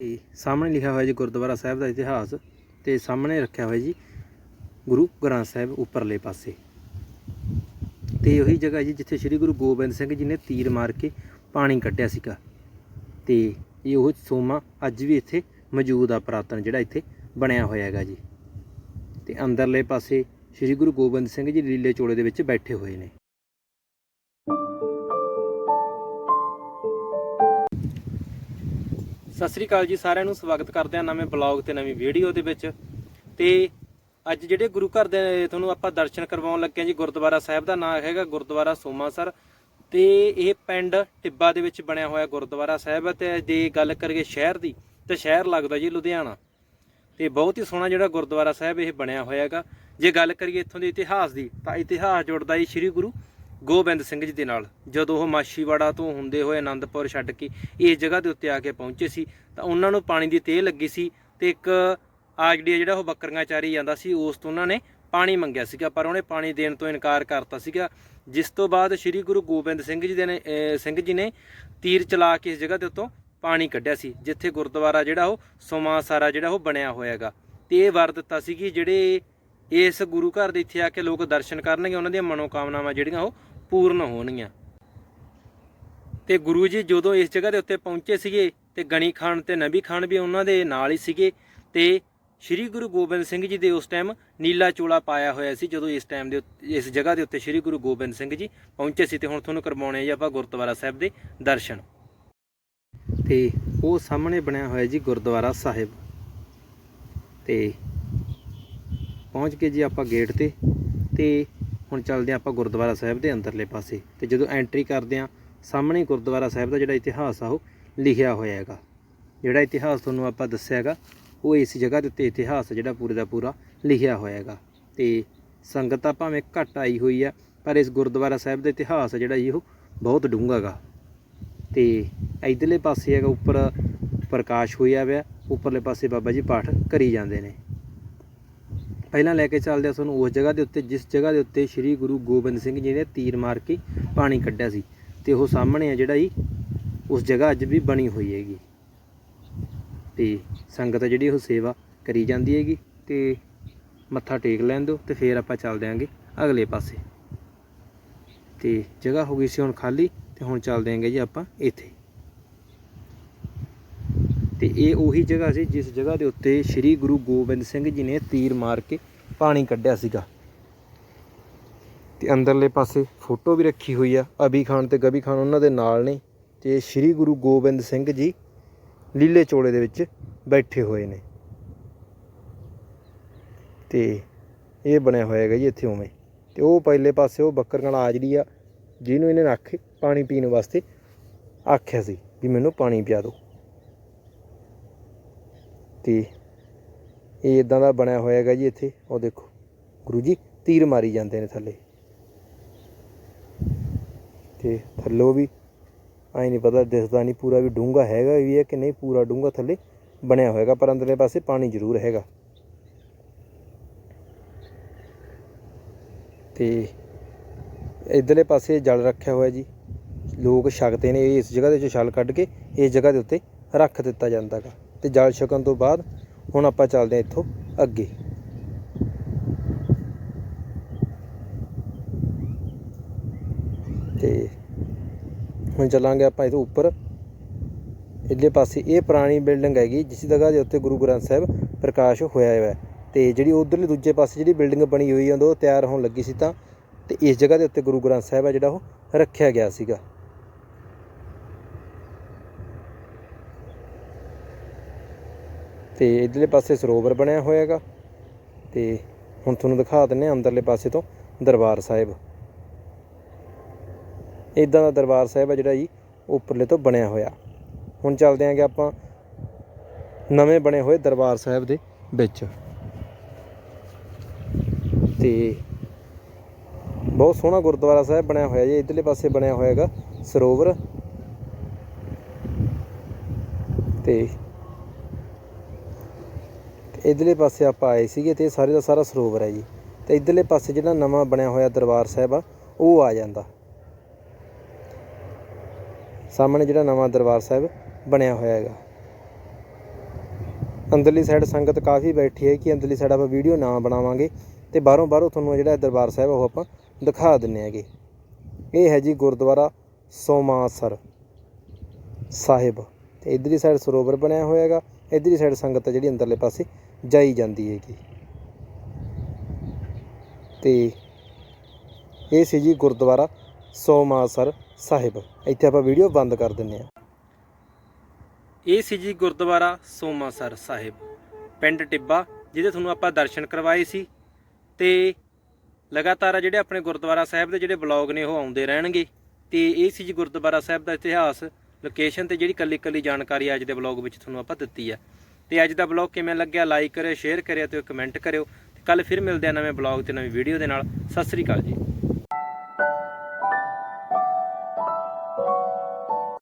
ਤੇ ਸਾਹਮਣੇ ਲਿਖਿਆ ਹੋਇਆ ਜੀ ਗੁਰਦੁਆਰਾ ਸਾਹਿਬ ਦਾ ਇਤਿਹਾਸ ਤੇ ਸਾਹਮਣੇ ਰੱਖਿਆ ਹੋਇਆ ਜੀ ਗੁਰੂ ਗ੍ਰੰਥ ਸਾਹਿਬ ਉੱਪਰਲੇ ਪਾਸੇ। ਤੇ ਉਹੀ ਜਗ੍ਹਾ ਜੀ ਜਿੱਥੇ ਸ੍ਰੀ ਗੁਰੂ ਗੋਬਿੰਦ ਸਿੰਘ ਜੀ ਨੇ ਤੀਰ ਮਾਰ ਕੇ ਪਾਣੀ ਕੱਢਿਆ ਸੀਗਾ। ਤੇ ਇਹ ਉਹ ਸੋਮਾ ਅੱਜ ਵੀ ਇੱਥੇ ਮੌਜੂਦ ਆ ਪੁਰਾਤਨ ਜਿਹੜਾ ਇੱਥੇ ਬਣਿਆ ਹੋਇਆ ਹੈਗਾ ਜੀ। ਤੇ ਅੰਦਰਲੇ ਪਾਸੇ ਸ੍ਰੀ ਗੁਰੂ ਗੋਬਿੰਦ ਸਿੰਘ ਜੀ ਲੀਲੇ ਚੋਲੇ ਦੇ ਵਿੱਚ ਬੈਠੇ ਹੋਏ ਨੇ। ਸਤਿ ਸ੍ਰੀ ਅਕਾਲ ਜੀ, ਸਾਰਿਆਂ ਨੂੰ ਸਵਾਗਤ ਕਰਦੇ ਹਾਂ ਨਵੇਂ ਬਲੌਗ ਤੇ ਨਵੀਂ ਵੀਡੀਓ ਦੇ ਵਿੱਚ। ਤੇ ਅੱਜ ਜਿਹੜੇ ਗੁਰੂ ਘਰ ਦੇ ਤੁਹਾਨੂੰ ਆਪਾਂ ਦਰਸ਼ਨ ਕਰਵਾਉਣ ਲੱਗੇ ਹਾਂ ਜੀ, ਗੁਰਦੁਆਰਾ ਸਾਹਿਬ ਦਾ ਨਾਮ ਹੈਗਾ ਗੁਰਦੁਆਰਾ ਸੋਮਾਸਰ ਤੇ ਇਹ ਪਿੰਡ ਟਿੱਬਾ ਦੇ ਵਿੱਚ ਬਣਿਆ ਹੋਇਆ ਗੁਰਦੁਆਰਾ ਸਾਹਿਬ ਹੈ ਤੇ ਜੇ ਗੱਲ ਕਰੀਏ ਸ਼ਹਿਰ ਦੀ, ਤੇ ਸ਼ਹਿਰ ਲੱਗਦਾ ਜੀ ਲੁਧਿਆਣਾ। ਤੇ ਬਹੁਤ ਹੀ ਸੋਹਣਾ ਜਿਹੜਾ ਗੁਰਦੁਆਰਾ ਸਾਹਿਬ ਇਹ ਬਣਿਆ ਹੋਇਆ ਹੈਗਾ। ਜੇ ਗੱਲ ਕਰੀਏ ਇੱਥੋਂ ਦੇ ਇਤਿਹਾਸ ਦੀ, ਤਾਂ ਇਤਿਹਾਸ ਜੁੜਦਾ ਜੀ ਸ੍ਰੀ ਗੁਰੂ ਗੋਬਿੰਦ ਸਿੰਘ ਜੀ ਦੇ ਨਾਲ। ਜਦੋਂ ਉਹ ਮਾਛੀਵਾੜਾ ਤੋਂ ਹੁੰਦੇ ਹੋਏ ਆਨੰਦਪੁਰ ਛੱਡ ਕੇ ਇਸ ਜਗ੍ਹਾ ਦੇ ਉੱਤੇ ਆ ਕੇ ਪਹੁੰਚੇ ਸੀ, ਤਾਂ ਉਹਨਾਂ ਨੂੰ ਪਾਣੀ ਦੀ ਤੇਹ ਲੱਗੀ ਸੀ ਤੇ ਇੱਕ ਆਜੜੀ ਜਿਹੜਾ ਉਹ ਬੱਕਰੀਆਂ ਚਾਰੀ ਜਾਂਦਾ ਸੀ, ਉਸ ਤੋਂ ਉਹਨਾਂ ਨੇ ਪਾਣੀ ਮੰਗਿਆ ਸੀਗਾ, ਪਰ ਉਹਨੇ ਪਾਣੀ ਦੇਣ ਤੋਂ ਇਨਕਾਰ ਕਰਤਾ ਸੀਗਾ। ਜਿਸ ਤੋਂ ਬਾਅਦ ਸ੍ਰੀ ਗੁਰੂ ਗੋਬਿੰਦ ਸਿੰਘ ਜੀ ਦੇ ਨੇ ਸਿੰਘ ਜੀ ਨੇ ਤੀਰ ਚਲਾ ਕੇ ਇਸ ਜਗ੍ਹਾ ਦੇ ਉੱਤੋਂ ਪਾਣੀ ਕੱਢਿਆ ਸੀ, ਜਿੱਥੇ ਗੁਰਦੁਆਰਾ ਜਿਹੜਾ ਉਹ ਸੋਮਾਸਾਰਾ ਜਿਹੜਾ ਉਹ ਬਣਿਆ ਹੋਇਆ ਹੈਗਾ। ਤੇ ਇਹ ਵਰ ਦਿੱਤਾ ਸੀ ਕਿ ਜਿਹੜੇ ਇਸ ਗੁਰੂ ਘਰ ਦੇ ਇੱਥੇ ਆ ਕੇ ਲੋਕ ਦਰਸ਼ਨ ਕਰਨਗੇ, ਉਹਨਾਂ ਦੀਆਂ ਮਨੋਕਾਮਨਾਵਾਂ ਜਿਹੜੀਆਂ ਉਹ ਪੂਰਨ ਹੋਣਗੀਆਂ। ਤੇ ਗੁਰੂ ਜੀ ਜਦੋਂ ਇਸ ਜਗ੍ਹਾ ਦੇ ਉੱਤੇ ਪਹੁੰਚੇ ਸੀਗੇ ਤੇ ਗਣੀ ਖਾਨ ਤੇ ਨਬੀ ਖਾਨ ਵੀ ਉਹਨਾਂ ਦੇ ਨਾਲ ਹੀ ਸੀਗੇ ਤੇ ਸ੍ਰੀ ਗੁਰੂ ਗੋਬਿੰਦ ਸਿੰਘ ਜੀ ਦੇ ਉਸ ਟਾਈਮ ਨੀਲਾ ਚੋਲਾ ਪਾਇਆ ਹੋਇਆ ਸੀ ਜਦੋਂ ਇਸ ਟਾਈਮ ਦੇ ਉੱਤੇ- ਇਸ ਜਗ੍ਹਾ ਦੇ ਉੱਤੇ ਸ੍ਰੀ ਗੁਰੂ ਗੋਬਿੰਦ ਸਿੰਘ ਜੀ ਪਹੁੰਚੇ ਸੀ ਤੇ ਹੁਣ ਤੁਹਾਨੂੰ ਕਰਵਾਉਣੇ ਆ ਜੀ ਆਪਾਂ ਗੁਰਦੁਆਰਾ ਸਾਹਿਬ ਦੇ ਦਰਸ਼ਨ। ਤੇ ਉਹ ਸਾਹਮਣੇ ਬਣਿਆ ਹੋਇਆ ਜੀ ਗੁਰਦੁਆਰਾ ਸਾਹਿਬ। ਤੇ ਪਹੁੰਚ ਕੇ ਜੀ ਆਪਾਂ ਗੇਟ ਤੇ ਤੇ ਹੁਣ ਚੱਲਦੇ ਹਾਂ ਆਪਾਂ ਗੁਰਦੁਆਰਾ ਸਾਹਿਬ ਦੇ ਅੰਦਰਲੇ ਪਾਸੇ ਤੇ ਜਦੋਂ ਐਂਟਰੀ ਕਰਦੇ ਹਾਂ, ਸਾਹਮਣੇ ਗੁਰਦੁਆਰਾ ਸਾਹਿਬ ਦਾ ਜਿਹੜਾ ਇਤਿਹਾਸ ਆ ਉਹ ਲਿਖਿਆ ਹੋਇਆ ਹੈਗਾ। ਜਿਹੜਾ ਇਤਿਹਾਸ ਤੁਹਾਨੂੰ ਆਪਾਂ ਦੱਸਿਆ ਹੈਗਾ, ਉਹ ਇਸ ਜਗ੍ਹਾ ਦੇ ਉੱਤੇ ਇਤਿਹਾਸ ਜਿਹੜਾ ਪੂਰੇ ਦਾ ਪੂਰਾ ਲਿਖਿਆ ਹੋਇਆ ਹੈਗਾ। ਤੇ ਸੰਗਤ ਤਾਂ ਭਾਵੇਂ ਘੱਟ ਆਈ ਹੋਈ ਆ, ਪਰ ਇਸ ਗੁਰਦੁਆਰਾ ਸਾਹਿਬ ਦਾ ਇਤਿਹਾਸ ਜਿਹੜਾ ਜੀ, ਉਹ ਬਹੁਤ ਡੂੰਘਾ ਗਾ ਤੇ ਇਧਰਲੇ ਪਾਸੇ ਹੈਗਾ, ਉੱਪਰ ਪ੍ਰਕਾਸ਼ ਹੋਇਆ ਹੋਇਆ ਉੱਪਰਲੇ ਪਾਸੇ ਬਾਬਾ ਜੀ ਪਾਠ ਕਰੀ ਜਾਂਦੇ ਨੇ। ਪਹਿਲਾਂ ਲੈ ਕੇ ਚੱਲਦੇ ਆ ਤੁਹਾਨੂੰ ਉਸ ਜਗ੍ਹਾ ਦੇ ਉੱਤੇ, ਜਿਸ ਜਗ੍ਹਾ ਦੇ ਉੱਤੇ ਸ੍ਰੀ ਗੁਰੂ ਗੋਬਿੰਦ ਸਿੰਘ ਜੀ ਨੇ ਤੀਰ ਮਾਰ ਕੇ ਪਾਣੀ ਕੱਢਿਆ ਸੀ ਤੇ ਉਹ ਸਾਹਮਣੇ ਆ ਜਿਹੜਾ ਜੀ, ਉਸ ਜਗ੍ਹਾ ਅੱਜ ਵੀ ਬਣੀ ਹੋਈ ਹੈਗੀ। ਤੇ ਸੰਗਤ ਆ ਜਿਹੜੀ ਉਹ ਸੇਵਾ ਕਰੀ ਜਾਂਦੀ ਹੈਗੀ ਤੇ ਮੱਥਾ ਟੇਕ ਲੈਣ ਦਿਓ ਤੇ ਫਿਰ ਆਪਾਂ ਚੱਲਦੇ ਆਂਗੇ ਅਗਲੇ ਪਾਸੇ। ਤੇ ਜਗ੍ਹਾ ਹੋ ਗਈ ਸੀ ਹੁਣ ਖਾਲੀ ਤੇ ਹੁਣ ਚੱਲਦੇ ਆਂਗੇ ਜੀ ਆਪਾਂ ਇੱਥੇ। ਤੇ ਇਹ ਉਹੀ ਜਗ੍ਹਾ ਸੀ ਜਿਸ ਜਗ੍ਹਾ ਦੇ ਉੱਤੇ ਸ੍ਰੀ ਗੁਰੂ ਗੋਬਿੰਦ ਸਿੰਘ ਜੀ ਨੇ ਤੀਰ ਮਾਰ ਕੇ ਪਾਣੀ ਕੱਢਿਆ ਸੀਗਾ। ਤੇ ਅੰਦਰਲੇ ਪਾਸੇ ਫੋਟੋ ਵੀ ਰੱਖੀ ਹੋਈ ਆ ਅਬੀ ਖਾਨ ਤੇ ਗਬੀ ਖਾਨ ਉਹਨਾਂ ਦੇ ਨਾਲ ਨੇ ਤੇ ਸ੍ਰੀ ਗੁਰੂ ਗੋਬਿੰਦ ਸਿੰਘ ਜੀ ਲੀਲੇ ਚੋਲੇ ਦੇ ਵਿੱਚ ਬੈਠੇ ਹੋਏ ਨੇ। ਤੇ ਇਹ ਬਣਿਆ ਹੋਇਆ ਹੈਗਾ ਜੀ ਇੱਥੇ ਉਵੇਂ। ਤੇ ਉਹ ਪਹਿਲੇ ਪਾਸੇ ਉਹ ਬੱਕਰੀਆਂ ਵਾਲਾ ਆਜੜੀ ਆ, ਜਿਹਨੂੰ ਇਹਨੇ ਰੱਖ ਪਾਣੀ ਪੀਣ ਵਾਸਤੇ ਆਖਿਆ ਸੀ ਵੀ ਮੈਨੂੰ ਪਾਣੀ ਪਿਆ ਦਿਓ। ਤੇ ਇਹ ਇਦਾਂ ਦਾ ਬਣਿਆ ਹੋਇਆ ਹੈਗਾ ਜੀ ਇੱਥੇ। ਉਹ ਦੇਖੋ, ਗੁਰੂ ਜੀ ਤੀਰ ਮਾਰੀ ਜਾਂਦੇ ਨੇ ਥੱਲੇ। ਤੇ ਥੱਲੋਂ ਵੀ ਐ ਨਹੀਂ ਪਤਾ, ਦਿਸਦਾ ਨਹੀਂ ਪੂਰਾ ਵੀ ਡੂੰਘਾ ਹੈਗਾ ਵੀ ਹੈ ਕਿ ਨਹੀਂ, ਪੂਰਾ ਡੂੰਘਾ ਥੱਲੇ ਬਣਿਆ ਹੋਏਗਾ ਪਰ ਅੰਦਰਲੇ ਪਾਸੇ ਪਾਣੀ ਜ਼ਰੂਰ ਹੈਗਾ। ਤੇ ਇਧਰਲੇ ਪਾਸੇ ਜਲ ਰੱਖਿਆ ਹੋਇਆ ਜੀ। ਲੋਕ ਛਕਦੇ ਨੇ ਇਸ ਜਗ੍ਹਾ ਦੇ ਚੋਂ ਛਲ ਕੱਢ ਕੇ, ਇਸ ਜਗ੍ਹਾ ਦੇ ਉੱਤੇ ਰੱਖ ਦਿੱਤਾ ਜਾਂਦਾ ਗਾ ਤੇ ਜਲ ਛਕਣ ਤੋਂ ਬਾਅਦ ਹੁਣ ਆਪਾਂ ਚੱਲਦੇ ਹਾਂ ਇੱਥੋਂ ਅੱਗੇ। ਤੇ ਹੁਣ ਚੱਲਾਂਗੇ ਆਪਾਂ ਇਹਦੇ ਉੱਪਰ। ਇੱਲੇ ਪਾਸੇ ਇਹ ਪੁਰਾਣੀ ਬਿਲਡਿੰਗ ਹੈਗੀ, ਜਿਸ ਜਗ੍ਹਾ ਦੇ ਉੱਤੇ ਗੁਰੂ ਗ੍ਰੰਥ ਸਾਹਿਬ ਪ੍ਰਕਾਸ਼ ਹੋਇਆ ਹੋਇਆ ਤੇ ਜਿਹੜੀ ਉਧਰਲੇ ਦੂਜੇ ਪਾਸੇ ਜਿਹੜੀ ਬਿਲਡਿੰਗ ਬਣੀ ਹੋਈ ਹੈ ਉਹ ਤਿਆਰ ਹੋਣ ਲੱਗੀ ਸੀ ਤਾਂ, ਤੇ ਇਸ ਜਗ੍ਹਾ ਦੇ ਉੱਤੇ ਗੁਰੂ ਗ੍ਰੰਥ ਸਾਹਿਬ ਹੈ ਜਿਹੜਾ ਉਹ ਰੱਖਿਆ ਗਿਆ ਸੀਗਾ। ਤੇ ਇਧਰਲੇ ਪਾਸੇ ਸਰੋਵਰ ਬਣਿਆ ਹੋਇਆ ਹੈਗਾ ਤੇ ਹੁਣ ਤੁਹਾਨੂੰ ਦਿਖਾ ਦਿੰਨੇ ਆ ਅੰਦਰਲੇ ਪਾਸੇ ਤੋਂ ਦਰਬਾਰ ਸਾਹਿਬ। ਇਦਾਂ ਦਾ ਦਰਬਾਰ ਸਾਹਿਬ ਹੈ ਜਿਹੜਾ ਜੀ, ਉੱਪਰਲੇ ਤੋਂ ਬਣਿਆ ਹੋਇਆ। ਹੁਣ ਚੱਲਦੇ ਆਂਗੇ ਆਪਾਂ ਨਵੇਂ ਬਣੇ ਹੋਏ ਦਰਬਾਰ ਸਾਹਿਬ ਦੇ ਵਿੱਚ। ਤੇ ਬਹੁਤ ਸੋਹਣਾ ਗੁਰਦੁਆਰਾ ਸਾਹਿਬ ਬਣਿਆ ਹੋਇਆ ਜੀ, ਇਧਰਲੇ ਪਾਸੇ ਬਣਿਆ ਹੋਇਆ ਹੈਗਾ ਸਰੋਵਰ। ਤੇ ਤੇ ਇਧਰਲੇ ਪਾਸੇ ਆਪਾਂ ਆਏ ਸੀਗੇ ਤੇ ਇਹ ਸਾਰੇ ਦਾ ਸਾਰਾ ਸਰੋਵਰ ਹੈ ਜੀ। ਤੇ ਇਧਰਲੇ ਪਾਸੇ ਜਿਹੜਾ ਨਵਾਂ ਬਣਿਆ ਹੋਇਆ ਦਰਬਾਰ ਸਾਹਿਬ ਆ, ਉਹ ਆ ਜਾਂਦਾ। ਸਾਹਮਣੇ ਜਿਹੜਾ ਨਵਾਂ ਦਰਬਾਰ ਸਾਹਿਬ ਬਣਿਆ ਹੋਇਆ ਹੈਗਾ। ਅੰਦਰਲੀ ਸਾਈਡ ਸੰਗਤ ਕਾਫੀ ਬੈਠੀ ਹੈ ਕਿ ਅੰਦਰਲੀ ਸਾਈਡ ਆਪਾਂ ਵੀਡੀਓ ਨਾ ਬਣਾਵਾਂਗੇ ਤੇ ਬਾਹਰੋਂ ਬਾਹਰੋਂ ਤੁਹਾਨੂੰ ਜਿਹੜਾ ਦਰਬਾਰ ਸਾਹਿਬ ਉਹ ਆਪਾਂ ਦਿਖਾ ਦਿੰਨੇ ਹੈਗੇ। ਇਹ ਹੈ ਜੀ ਗੁਰਦੁਆਰਾ ਸੋਮਾਸਰ ਸਾਹਿਬ। ਤੇ ਇਧਰਲੀ ਸਾਈਡ ਸਰੋਵਰ ਬਣਿਆ ਹੋਇਆ ਹੈਗਾ, ਇਧਰਲੀ ਸਾਈਡ ਸੰਗਤ ਹੈ ਜਿਹੜੀ ਅੰਦਰਲੇ ਪਾਸੇ ਜਾਈ ਜਾਂਦੀ ਹੈਗੀ। ਤੇ ਇਹ ਸੀ ਜੀ ਗੁਰਦੁਆਰਾ ਸੋਮਾਸਰ ਸਾਹਿਬ। ਇੱਥੇ ਆਪਾਂ ਵੀਡੀਓ ਬੰਦ ਕਰ ਦਿੰਨੇ ਆ ਇਹ ਸੀ ਜੀ ਗੁਰਦੁਆਰਾ ਸੋਮਾਸਰ ਸਾਹਿਬ। ਪਿੰਡ ਟਿੱਬਾ, ਜਿਹਦੇ ਤੁਹਾਨੂੰ ਆਪਾਂ ਦਰਸ਼ਨ ਕਰਵਾਏ ਸੀ। ਤੇ ਲਗਾਤਾਰ ਜਿਹੜੇ ਆਪਣੇ ਗੁਰਦੁਆਰਾ ਸਾਹਿਬ ਦੇ ਜਿਹੜੇ ਬਲੌਗ ਨੇ, ਉਹ ਆਉਂਦੇ ਰਹਿਣਗੇ। ਤੇ ਇਹ ਸੀ ਜੀ ਗੁਰਦੁਆਰਾ ਸਾਹਿਬ ਦਾ ਇਤਿਹਾਸ ਲੋਕੇਸ਼ਨ ਤੇ ਜਿਹੜੀ ਕੱਲੀ ਕੱਲੀ ਜਾਣਕਾਰੀ ਅੱਜ ਦੇ ਬਲੌਗ ਵਿੱਚ ਤੁਹਾਨੂੰ ਆਪਾਂ ਦਿੱਤੀ ਆ। ਤੇ ਅੱਜ ਦਾ ਬਲੌਗ ਕਿਵੇਂ ਲੱਗਿਆ ਲਾਈਕ ਕਰਿਓ ਸ਼ੇਅਰ ਕਰਿਓ ਤੇ ਕਮੈਂਟ ਕਰਿਓ। ਕੱਲ ਫਿਰ ਮਿਲਦੇ ਆ ਨਵੇਂ ਬਲੌਗ ਤੇ ਨਵੀਂ ਵੀਡੀਓ ਦੇ ਨਾਲ। ਸਤਿ ਸ੍ਰੀ ਅਕਾਲ ਜੀ।